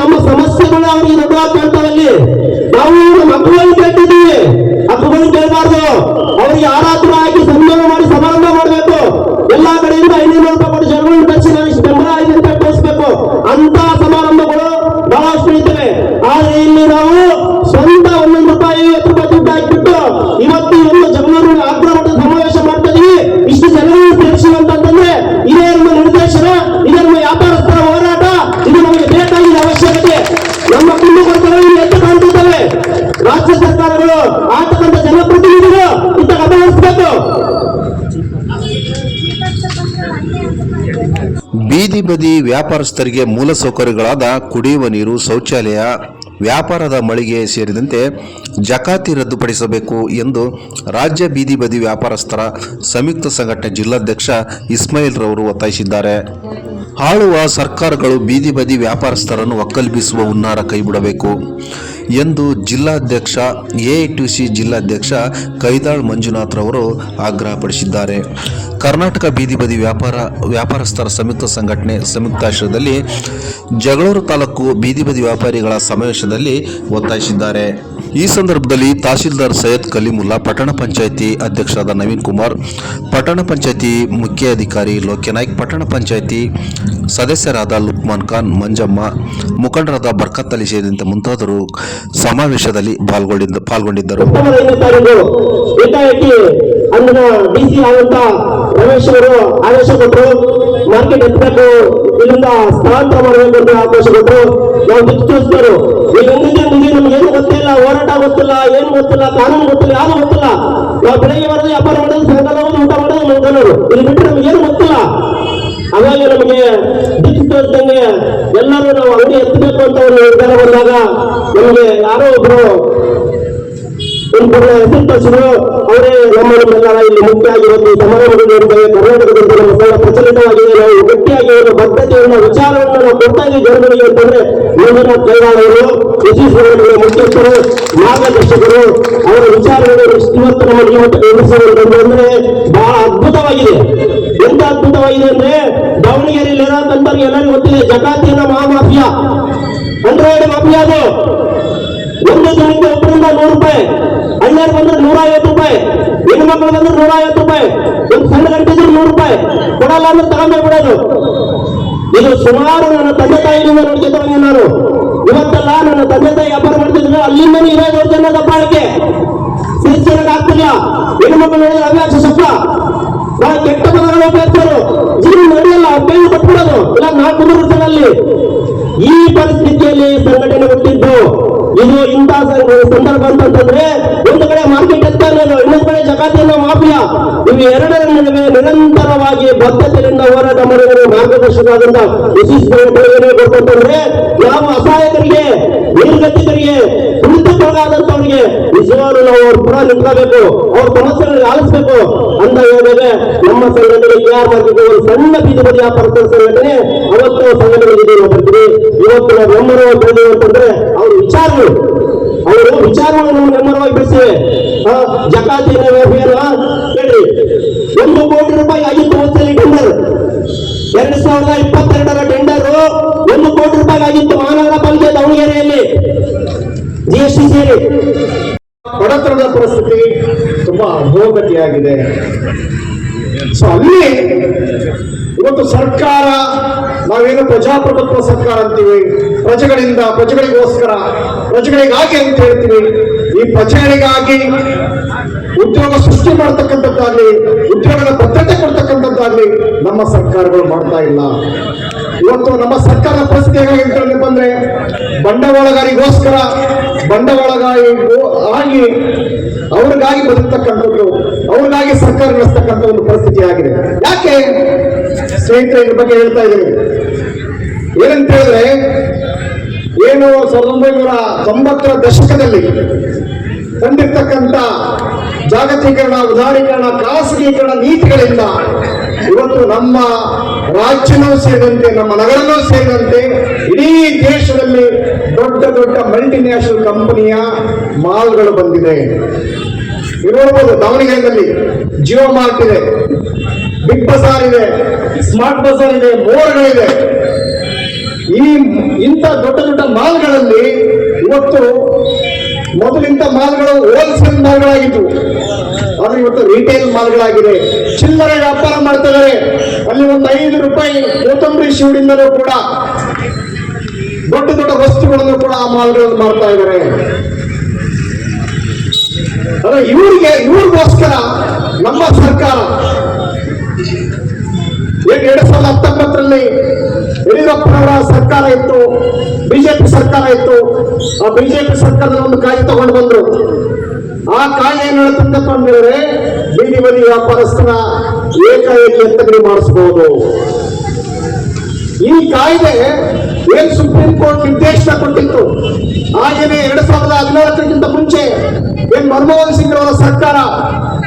ನಮ್ಮ ಸಮಸ್ಯೆಗಳು ಅವ್ರಿಗೆ ಈ ಕೇಳ್ತಾವಲ್ಲಿ ನಾವು ಮಕ್ಕಳನ್ನು ಕೇಳ್ತಿದ್ದೀವಿ ಹಕ್ಕುಗಳನ್ನು ಕೇಳಬಾರ್ದು. ಅವರಿಗೆ ಆರಾಧನೆ ಹಾಕಿ ಸನ್ಮಾನ ಮಾಡಿ ಸಮಾರಂಭ ಮಾಡಬೇಕು. ಎಲ್ಲಾ ಕಡೆಯಿಂದ ಐನೂರು ರೂಪಾಯಿ ಕೊಟ್ಟು ತರಿಸಿ ನಾವು ರಾಜ್ಯ ಸರ್ಕಾರಗಳು ಜನಪ್ರತಿನಿಧಿಗಳು ಇಂಥ ಗಮನಹರಿಸಬೇಕು ಬೀದಿ ಬದಿ ವ್ಯಾಪಾರಸ್ಥರಿಗೆ ಮೂಲಸೌಕರ್ಯಗಳಾದ ಕುಡಿಯುವ ನೀರು, ಶೌಚಾಲಯ, ವ್ಯಾಪಾರದ ಮಳಿಗೆ ಸೇರಿದಂತೆ ಜಕಾತಿ ರದ್ದುಪಡಿಸಬೇಕು ಎಂದು ರಾಜ್ಯ ಬೀದಿ ಬದಿ ವ್ಯಾಪಾರಸ್ಥರ ಸಂಯುಕ್ತ ಸಂಘಟನೆ ಜಿಲ್ಲಾಧ್ಯಕ್ಷ ಇಸ್ಮಾಯಿಲ್ ರವರು ಒತ್ತಾಯಿಸಿದ್ದಾರೆ. ಆಳುವ ಸರ್ಕಾರಗಳು ಬೀದಿ ಬದಿ ವ್ಯಾಪಾರಸ್ಥರನ್ನು ಒಕ್ಕಲ್ಬಿಸುವ ಹುನ್ನಾರ ಕೈಬಿಡಬೇಕು. ಎಂದು ಜಿಲ್ಲಾಧ್ಯಕ್ಷ ಎಐಟಿಸಿ ಜಿಲ್ಲಾಧ್ಯಕ್ಷ ಕೈದಾಳ್ ಮಂಜುನಾಥ್ ರವರು ಆಗ್ರಹಪಡಿಸಿದ್ದಾರೆ. ಕರ್ನಾಟಕ ಬೀದಿ ಬದಿ ವ್ಯಾಪಾರ, ವ್ಯಾಪಾರಸ್ಥರ ಸಂಯುಕ್ತ ಸಂಘಟನೆ ಸಂಯುಕ್ತಾಶ್ರಯದಲ್ಲಿ ಜಗಳೂರು ತಾಲೂಕು ಬೀದಿ ಬದಿ ವ್ಯಾಪಾರಿಗಳ ಸಮಾವೇಶದಲ್ಲಿ ಒತ್ತಾಯಿಸಿದ್ದಾರೆ. ಈ ಸಂದರ್ಭದಲ್ಲಿ ತಹಸೀಲ್ದಾರ್ ಸೈಯದ್ ಕಲೀಮುಲ್ಲಾ ಪಟ್ಟಣ ಪಂಚಾಯಿತಿ ಅಧ್ಯಕ್ಷರಾದ ನವೀನ್ ಕುಮಾರ್, ಪಟ್ಟಣ ಪಂಚಾಯಿತಿ ಮುಖ್ಯ ಅಧಿಕಾರಿ ಲೋಕ್ಯನಾಯ್ಕ್ ಪಟ್ಟಣ ಪಂಚಾಯಿತಿ ಸದಸ್ಯರಾದ ಲುಕ್ಮಾನ್ ಖಾನ್, ಮಂಜಮ್ಮ, ಮುಖಂಡರಾದ ಬರ್ಕತ್ ಅಲಿ ಸೇರಿದಂತೆ ಮುಂತಾದರು ಸಮಾವೇಶದಲ್ಲಿ ಪಾಲ್ಗೊಂಡಿದ್ದ, ಪಾಲ್ಗೊಂಡಿದ್ದರು. ಅಂದಿನ ಮಾರ್ಕೆಟ್ ಎತ್ತಬೇಕು ಇಲ್ಲಿಂದ ಸ್ಥಳಾಂತರ ಮಾಡಬೇಕು ಅಂತ ನಾವು ಈಗ ಮುಂದೆ ನಮ್ಗೆ ಹೋರಾಟ ಗೊತ್ತಿಲ್ಲ, ಏನು ಗೊತ್ತಿಲ್ಲ, ಕಾನೂನು ಗೊತ್ತಿಲ್ಲ ಯಾರು ಗೊತ್ತಿಲ್ಲ. ನಾವು ಬೆಳಗ್ಗೆ ಬರೋದು ವ್ಯಾಪಾರ ಮಾಡೋದು ಸಾಯಂಕಾಲ ಹೋಗೋದು ಊಟ ಮಾಡೋದು ಮಲ್ಕೊಳ್ಳೋದು ಇಲ್ಲಿ ಬಿಟ್ಟರೆ ನಮ್ಗೆ ಏನು ಗೊತ್ತಿಲ್ಲ. ಹಾಗಾಗಿ ನಮಗೆ ತೋರಿಸ್ದಂಗೆ ಎಲ್ಲರೂ ನಾವು ಅಂಗಡಿ ಎತ್ತಬೇಕು ಅಂತ ಒಂದು ನಿರ್ಧಾರ ಬಂದಾಗ ನಮಗೆ ಯಾರೋ ಒಬ್ರು ಹೆಸರು ತೋರಿಸಿದ್ರು ಅವರೇ ನಮ್ಮ ನಿಮ್ಮೆಲ್ಲರ ಇಲ್ಲಿ ಮುಖ್ಯ ಆಗಿರೋದು ಈ ಸಮಾರಂಭಗಳು ಇರ್ತವೆ ಕರ್ನಾಟಕದಲ್ಲಿ ನಮ್ಮ ಬಹಳ ಪ್ರಚಲಿತವಾಗಿದೆ. ನಾವು ಗಟ್ಟಿಯಾಗಿ ಬದ್ಧತೆಯನ್ನು, ವಿಚಾರವನ್ನು ನಾವು ಕೊಟ್ಟಾಗಿ ಜನಗಳಿಗೆ ಅಂತಂದ್ರೆ ಮಂಜುನಾಥ್ ಕೈವಾಳವರು ಯಶಸ್ವಿ ಮುಖ್ಯಸ್ಥರು, ಮಾರ್ಗದರ್ಶಕರು, ಅವರ ವಿಚಾರಗಳು ಇವತ್ತು ನಮ್ಮ ನಿಯಮಕ್ಕೆ ಎದುರಿಸುವುದು ಅಂದ್ರೆ ಬಹಳ ಅದ್ಭುತವಾಗಿದೆ. ಎಂತ ಅದ್ಭುತವಾಗಿದೆ ಅಂದ್ರೆ, ದಾವಣಗೆರೆಯಲ್ಲಿ ಇರೋದಂತವ್ರಿಗೆ ಎಲ್ಲರಿಗೂ ಗೊತ್ತಿದೆ ಜಕಾತಿನ ಮಹಾಮಾಫಿಯಾ. ಅಂಡ್ರಾಯ್ಡ್ ಮಾಫಿಯಾ ಅದು? ಒಂದು ದಿನಕ್ಕೆ ಒಬ್ಬರಿಂದ ನೂರು ರೂಪಾಯಿ. ಬಂದ್ರೆ ನೂರ ಐವತ್ತು ರೂಪಾಯಿ. ಹೆಣ್ಣು ಮಕ್ಕಳು ಬಂದ್ರೆ ನೂರ ಐವತ್ತು ರೂಪಾಯಿ. ಒಂದು ಸಣ್ಣ ಗಂಟಿದ್ರು ನೂರು ರೂಪಾಯಿ. ಕೊಡಲ್ಲ ಅಂದ್ರೆ ತಗೊಂಡೇ ಬಿಡೋದು ಇದು ಸುಮಾರು ನನ್ನ ತಂದೆ ತಾಯಿನಿಂದ ನೋಡ್ತಿದ್ದವನು ನಾನು. ಇವತ್ತೆಲ್ಲ ನನ್ನ ತಂದೆ ತಾಯಿ ವ್ಯಾಪಾರ ಮಾಡ್ತಿದ್ರು. ಅಲ್ಲಿಂದ ಇರೋದು ಜನ ದಬ್ಬಾಳಿಕೆ ಶಿಕ್ಷಣಕ್ಕೆ ಆಗ್ತಿಲ್ಲ. ಹೆಣ್ಣು ಮಕ್ಕಳು ಹೇಳಿದ್ರೆ ಅವ್ಯಾಸ ಸುಖ. ಬಹಳ ಕೆಟ್ಟ ಪದಗಳು ಉಪಯೋಗಿಸ್ತಾರೆ ಜೀವನ ನಡೆಯಲ್ಲ ಕೈಲಿ ಕೊಟ್ಬಿಡೋದು ಇಲ್ಲ, ನಾಲ್ಕು ಕುಟುಂಬದಲ್ಲಿ ಈ ಪರಿಸ್ಥಿತಿಯಲ್ಲಿ ಸಂಘಟನೆ ಹುಟ್ಟಿದ್ದು. ಇದು ಇಂತಹ ಸಂದರ್ಭ ಅಂತಂದ್ರೆ ಒಂದು ಕಡೆ ಮಾರ್ಕೆಟ್ ಅಂತಾರೆ ಇನ್ನೊಂದು ಕಡೆ ಜಗತ್ತಿನ ಮಾಫಿಯಾ. ಇವು ಎರಡರ ನಡುವೆ ನಿರಂತರವಾಗಿ ಬದ್ಧತೆಯಿಂದ ಹೋರಾಟ ಮಾಡಿದರೆ ಮಾರ್ಗದರ್ಶಕರಾದಂತ ವಿಶಿಷ್ಟ ಗೊತ್ತಂತಂದ್ರೆ ಯಾವ ಅಸಹಾಯಕರಿಗೆ, ನಿರ್ಗತಿಕರಿಗೆ ಕುಳಿತಕ್ಕೊಳಗಾದಂತವರಿಗೆ ನಿಜವಾಗ್ಲೂ ನಾವು ಅವ್ರ ಪುರ ನಿಂತ್ಕೋಬೇಕು, ಅವ್ರ ಸಮಸ್ಯೆಗಳಿಗೆ ಆಲಿಸ್ಬೇಕು ಅಂತ ಹೇಳಿದ್ರೆ ನಮ್ಮ ಸಂಘಟನೆ ಕೆ ಆರ್ ಒಂದು ಸಣ್ಣ ಬೀದಿ ವ್ಯಾಪಾರಸ್ಥರ ಸಂಘಟನೆ, ಅವತ್ತು ಸಂಘಟನೆ ಇದೆ ಇವತ್ತು ನಾವು ನೆಮ್ಮರವಾಗಿ ಅಂತಂದ್ರೆ ವಿಚಾರಗಳು. ಅವರು ವಿಚಾರಗಳು ನಮ್ಮ ನೆಮ್ಮರವಾಗಿ ಜಕಾತಿ ಅಭಿಯಾನ ಹೇಳಿ ಒಂದು ಕೋಟಿ ರೂಪಾಯಿ ಆಗಿತ್ತು ವರ್ಷದಲ್ಲಿ ಟೆಂಡರ್. ಎರಡ್ ಸಾವಿರದ ಇಪ್ಪತ್ತೆರಡರ ಟೆಂಡರ್ ಒಂದು ಕೋಟಿ ರೂಪಾಯಿ ಆಗಿತ್ತು ಮಹಾನಗರ ಪಾಲಿಕೆ ದಾವಣಗೆರೆಯಲ್ಲಿ. ಜಿ ಎಸ್ ಟಿ ಸೇರಿ. ಬಡತನದ ಪರಿಸ್ಥಿತಿ ತುಂಬಾ ಅಧೋಗತಿಯಾಗಿದೆ. ಸೊ ಅಲ್ಲಿ ಇವತ್ತು ಸರ್ಕಾರ, ನಾವೇನು ಪ್ರಜಾಪ್ರಭುತ್ವ ಸರ್ಕಾರ ಅಂತೀವಿ? ಪ್ರಜೆಗಳಿಂದ ಪ್ರಜೆಗಳಿಗೋಸ್ಕರ, ಪ್ರಜೆಗಳಿಗಾಗಿ ಅಂತ ಹೇಳ್ತೀವಿ. ಈ ಪ್ರಜೆಗಳಿಗಾಗಿ ಉದ್ಯೋಗ ಸೃಷ್ಟಿ ಮಾಡ್ತಕ್ಕಂಥದ್ದಾಗ್ಲಿ, ಉದ್ಯೋಗದ ಭದ್ರತೆ ಕೊಡ್ತಕ್ಕಂಥದ್ದಾಗ್ಲಿ ನಮ್ಮ ಸರ್ಕಾರಗಳು ಮಾಡ್ತಾ ಇಲ್ಲ. ಇವತ್ತು ನಮ್ಮ ಸರ್ಕಾರದ ಪರಿಸ್ಥಿತಿ ಹೇಗಾಗಿದೆ ಬಂದ್ರೆ, ಬಂಡವಾಳಗಾರಿಗೋಸ್ಕರ, ಬಂಡವಾಳಗಾರಿ ಆಗಿ ಅವ್ರಿಗಾಗಿ ಬದುಕ್ತಕ್ಕಂಥದ್ದು, ಅವ್ರಿಗಾಗಿ ಸರ್ಕಾರ ನಡೆಸ್ತಕ್ಕಂಥ ಒಂದು ಪರಿಸ್ಥಿತಿ ಆಗಿದೆ. ಯಾಕೆ? ಸ್ನೇಹಿತರೆ, ಇದ್ರ ಬಗ್ಗೆ ಹೇಳ್ತಾ ಇದ್ದೀನಿ. ಏನಂತ ಹೇಳಿದ್ರೆ ಏನು ಸಾವಿರದ ಒಂಬೈನೂರ ತೊಂಬತ್ತರ ದಶಕದಲ್ಲಿ ಕಂಡಿರ್ತಕ್ಕಂಥ ಜಾಗತೀಕರಣ, ಉದಾರೀಕರಣ, ಖಾಸಗೀಕರಣ ನೀತಿಗಳಿಂದ ಇವತ್ತು ನಮ್ಮ ರಾಜ್ಯನೂ ಸೇರಿದಂತೆ, ನಮ್ಮ ನಗರನೂ ಸೇರಿದಂತೆ ಇಡೀ ದೇಶದಲ್ಲಿ ದೊಡ್ಡ ದೊಡ್ಡ ಮಲ್ಟಿನ್ಯಾಷನಲ್ ಕಂಪನಿಯ ಮಾಲ್ಗಳು ಬಂದಿದೆ. ನೋಡ್ಬೋದು ದಾವಣಗೆರೆಯಲ್ಲಿ ಜಿಯೋ ಮಾರ್ಟ್ ಇದೆ ಬಿಗ್ ಬಜಾರ್ ಇದೆ ಸ್ಮಾರ್ಟ್ ಬಜಾರ್ ಇದೆ ಮೋರ್ಗಳಿದೆ ಈ ಇಂಥ ದೊಡ್ಡ ದೊಡ್ಡ ಮಾಲ್ಗಳಲ್ಲಿ ಇವತ್ತು ಮೊದಲಿಂತ ಮಾಲ್ಗಳು ಹೋಲ್ಸೇಲ್ ಮಾಲ್ಗಳಾಗಿದ್ವು. ಆದ್ರೆ ಇವತ್ತು ರಿಟೇಲ್ ಮಾಲ್ಗಳಾಗಿದೆ. ಚಿಲ್ಲರೆ ವ್ಯಾಪಾರ ಮಾಡ್ತಾ ಇದ್ದಾರೆ ಅಲ್ಲಿ ಒಂದು ಐದು ರೂಪಾಯಿ ಕೊತ್ತಂಬರಿ ಶಿವಡಿಂದಲೂ ಕೂಡ, ದೊಡ್ಡ ದೊಡ್ಡ ವಸ್ತುಗಳನ್ನು ಕೂಡ ಆ ಮಾಲ್ಗಳಲ್ಲಿ ಮಾಡ್ತಾ ಇದ್ದಾರೆ. ಅಲ್ಲ, ಇವರಿಗೆ, ಇವ್ರಿಗೋಸ್ಕರ ನಮ್ಮ ಸರ್ಕಾರ ಎರಡ್ ಸಾವಿರದ ಹತ್ತೊಂಬತ್ತರಲ್ಲಿ ಯಡಿಯೂರಪ್ಪನವರ ಸರ್ಕಾರ ಇತ್ತು, ಬಿಜೆಪಿ ಸರ್ಕಾರ ಇತ್ತು. ಆ ಬಿಜೆಪಿ ಸರ್ಕಾರದ ಒಂದು ಕಾಯ್ದೆ ತಗೊಂಡು ಬಂದ್ರು. ಆ ಕಾಯ್ದೆ ಏನ್ ಹೇಳ್ತಪ್ಪ ಅಂದ್ರೆ ಬೀದಿ ಬದಿ ವ್ಯಾಪಾರಸ್ಥರ ಏಕಾಏಕಿ ಎತ್ತಗಡಿ ಮಾಡಿಸಬಹುದು ಈ ಕಾಯ್ದೆ ಏನ್ ಸುಪ್ರೀಂ ಕೋರ್ಟ್ ನಿರ್ದೇಶನ ಕೊಟ್ಟಿತ್ತು? ಹಾಗೇನೆ ಎರಡ್ ಸಾವಿರದ ಹದಿನಾಲ್ಕಕ್ಕಿಂತ ಮುಂಚೆ ಏನ್ ಮನಮೋಹನ್ ಸಿಂಗ್ ಅವರ ಸರ್ಕಾರ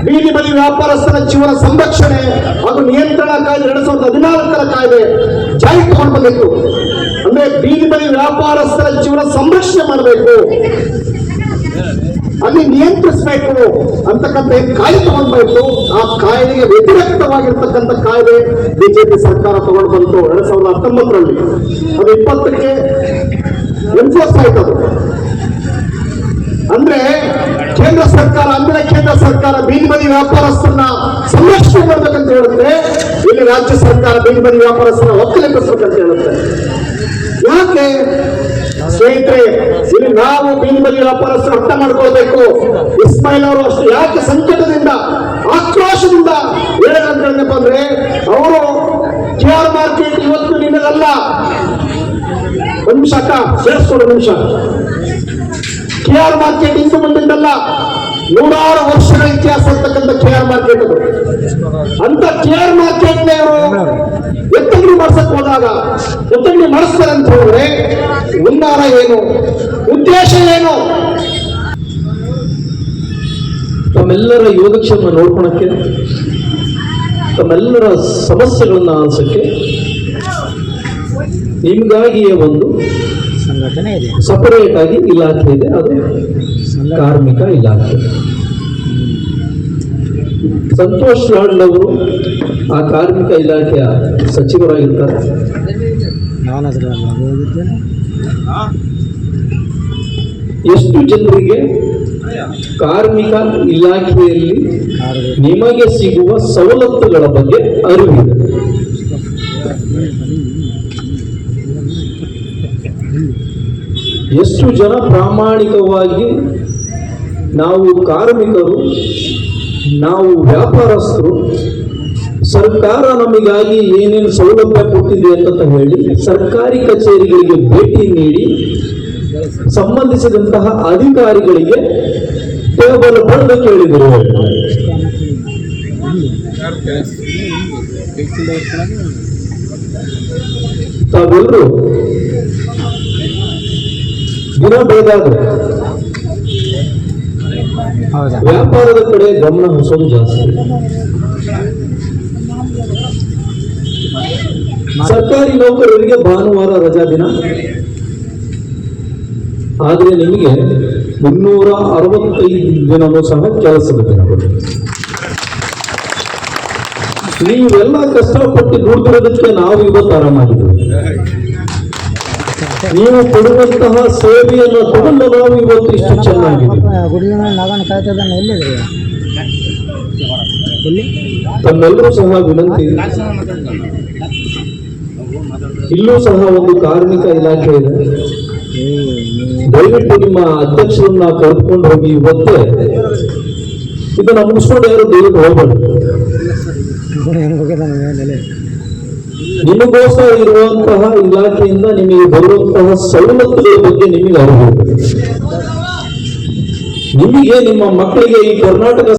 ಬೀದಿ ಬದಿ ವ್ಯಾಪಾರಸ್ಥರ ಜೀವನ ಸಂರಕ್ಷಣೆ ಹಾಗೂ ನಿಯಂತ್ರಣ ಕಾಯ್ದೆ ಎರಡ್ ಸಾವಿರದ ಹದಿನಾಲ್ಕರ ಕಾಯ್ದೆ ಬಂದಿತ್ತು ಅಂದ್ರೆ ಬೀದಿ ಬದಿ ವ್ಯಾಪಾರಸ್ಥರ ಜೀವನ ಸಂರಕ್ಷಣೆ ಮಾಡಬೇಕು. ಅಲ್ಲಿ ನಿಯಂತ್ರಿಸಬೇಕು ಅಂತಕ್ಕಂಥ ಕಾಯ್ದೆ ತಗೊಂಡ್ಬಂತು, ಆ ಕಾಯ್ದೆಗೆ ವ್ಯತಿರಿಕ್ತವಾಗಿರ್ತಕ್ಕಂಥ ಕಾಯ್ದೆ ಬಿಜೆಪಿ ಸರ್ಕಾರ ತಗೊಂಡು ಬಂತು ಎರಡ್ ಸಾವಿರದ ಹತ್ತೊಂಬತ್ತರಲ್ಲಿ. ಅದು ಇಪ್ಪತ್ತಕ್ಕೆ ಎನ್ಫೋರ್ಸ್ ಆಯ್ತು ಅದು. ಅಂದ್ರೆ ಕೇಂದ್ರ ಸರ್ಕಾರ ಅಂದ್ರೆ ಕೇಂದ್ರ ಸರ್ಕಾರ ಬೀದಿ ಬದಿ ವ್ಯಾಪಾರಸ್ಥರನ್ನ ಸಂರಕ್ಷಣೆ ಮಾಡ್ಬೇಕಂತ ಹೇಳುತ್ತೆ ರಾಜ್ಯ ಸರ್ಕಾರ ಬೀದಿ ವ್ಯಾಪಾರಸ್ಥರ ವ್ಯಾಪಾರಸ್ಥರನ್ನ ಒಕ್ಕಲೆಬ್ಬಿಸ್ಬೇಕಂತ ಹೇಳುತ್ತೆ. ಯಾಕೆ? ಸ್ನೇಹಿತರೆ, ಇಲ್ಲಿ ನಾವು ಬದಿ ವ್ಯಾಪಾರಸ್ಥರು ಅರ್ಥ ಮಾಡ್ಕೊಳ್ಬೇಕು. ಇಸ್ಮಾಯಿಲ್ ಅವರು ಅಷ್ಟು ಯಾಕೆ ಸಂಕಟದಿಂದ, ಆಕ್ರೋಶದಿಂದ ಹೇಳೋದಂತ ಅಂದ್ರೆ, ಅವರು ಕೆ ಆರ್ ಮಾರ್ಕೆಟ್ ಇವತ್ತು ನಿನ್ನದಲ್ಲ. ಒಂದು ನಿಮಿಷ ಅಕ್ಕ, ಸೇರಿಸ್ಕೊಡು ನಿಮಿಷ. ಕೆ ಆರ್ ಮಾರ್ಕೆಟ್ ಇಂದು ಮುಂದಿದ್ದಲ್ಲ ನೂರಾರು ವರ್ಷಗಳ ಇತಿಹಾಸ ಇರ್ತಕ್ಕಂಥ ಕೆ ಆರ್ ಮಾರ್ಕೆಟ್ ಅಂತ ಕೆ ಆರ್ ಮಾರ್ಕೆಟ್ ಎತ್ತಂಗಡಿ ಮಾಡ್ಸಕ್ ಹೋದಾಗ ಎತ್ತಂಗಡಿ ಮಾಡಿಸ್ತಾರೆ ಅಂತ ಹೇಳಿದ್ರೆ ಉನ್ನಾರ ಏನು? ಉದ್ದೇಶ ಏನು? ತಮ್ಮೆಲ್ಲರ ಯೋಗಕ್ಷೇಮ ನೋಡ್ಕೊಳಕ್ಕೆ, ತಮ್ಮೆಲ್ಲರ ಸಮಸ್ಯೆಗಳನ್ನ ಆಲಿಸಕ್ಕೆ ನಿಮಗಾಗಿಯೇ ಒಂದು ಸಂಘಟನೆ ಇದೆ. ಸಪರೇಟ್ ಆಗಿ ಇಲಾಖೆ ಇದೆ ಅದು ಕಾರ್ಮಿಕ ಇಲಾಖೆ. ಸಂತೋಷ್ ಲಾಡ್ ಅವರು ಆ ಕಾರ್ಮಿಕ ಇಲಾಖೆಯ ಸಚಿವರಾಗಿರ್ತಾರೆ. ನಾನು ಅದರಲ್ಲಿ ಹೋಗಿದ್ದೇನೆ. ಎಷ್ಟು ಜನರಿಗೆ ಕಾರ್ಮಿಕ ಇಲಾಖೆಯಲ್ಲಿ ನಿಮಗೆ ಸಿಗುವ ಸವಲತ್ತುಗಳ ಬಗ್ಗೆ ಅರಿವಿದೆ. ಎಷ್ಟು ಜನ ಪ್ರಾಮಾಣಿಕವಾಗಿ ನಾವು ಕಾರ್ಮಿಕರು, ನಾವು ವ್ಯಾಪಾರಸ್ಥರು, ಸರ್ಕಾರ ನಮಗಾಗಿ ಏನೇನು ಸೌಲಭ್ಯ ಕೊಟ್ಟಿದೆ ಅಂತ ಹೇಳಿ, ಸರ್ಕಾರಿ ಕಚೇರಿಗಳಿಗೆ ಭೇಟಿ ನೀಡಿ, ಸಂಬಂಧಿಸಿದಂತಹ ಅಧಿಕಾರಿಗಳಿಗೆ ಟೇಬಲ್ ಬಂದು ಕೇಳಿದರು. ತಾವೆಲ್ಲರೂ ದಿನ ಭೇದ ವ್ಯಾಪಾರದ ಕಡೆ ಗಮನ ಹರಿಸೋದು ಜಾಸ್ತಿ. ಸರ್ಕಾರಿ ನೌಕರರಿಗೆ ಭಾನುವಾರ ರಜಾ ದಿನ. ಆದರೆ ನಿಮಗೆ ಮುನ್ನೂರ ಅರವತ್ತೈದು ದಿನವೂ ಸಹ ಕೆಲಸದ ದಿನಗಳು ನೀವೆಲ್ಲ ಕಷ್ಟಪಟ್ಟು ದುಡಿದಿರೋದಕ್ಕೆ ನಾವು ಇವತ್ತು ಆರಾಮಾಗಿದ್ದೇವೆ. ನೀವು ಕೊಡುವಂತಹ ಸೇವೆಯನ್ನು ತಗೊಂಡು ನಾವು ಇವತ್ತು ಇಷ್ಟು ಚೆನ್ನಾಗಿದೆ. ತಮ್ಮೆಲ್ಲರೂ ಸಹ ವಿನಂತಿ. ಇಲ್ಲೂ ಸಹ ಒಂದು ಕಾರ್ಮಿಕ ಇಲಾಖೆ ಇದೆ. ದಯವಿಟ್ಟು ನಿಮ್ಮ ಅಧ್ಯಕ್ಷರನ್ನ ಕರೆದುಕೊಂಡು ಹೋಗಿ ಇವತ್ತೇ ಇದನ್ನ ಮುಗಿಸ್ಕೊಂಡು ಯಾರು ದೇವರು ಹೋಗ್ಬೇಡಿ. ಹೆಂಗ್ ಹೋಗಿದ್ದಾನೆ ಮೇಲೆ ನಿಮಗೋಸ್ಕರ ಇರುವಂತಹ ಇಲಾಖೆಯಿಂದ ನಿಮಗೆ ಬರುವಂತಹ ಸವಲತ್ತುಗಳ ಬಗ್ಗೆ ನಿಮಗೆ ಅರಿವು. ನಿಮಗೆ ನಿಮ್ಮ ಮಕ್ಕಳಿಗೆ ಈ ಕರ್ನಾಟಕ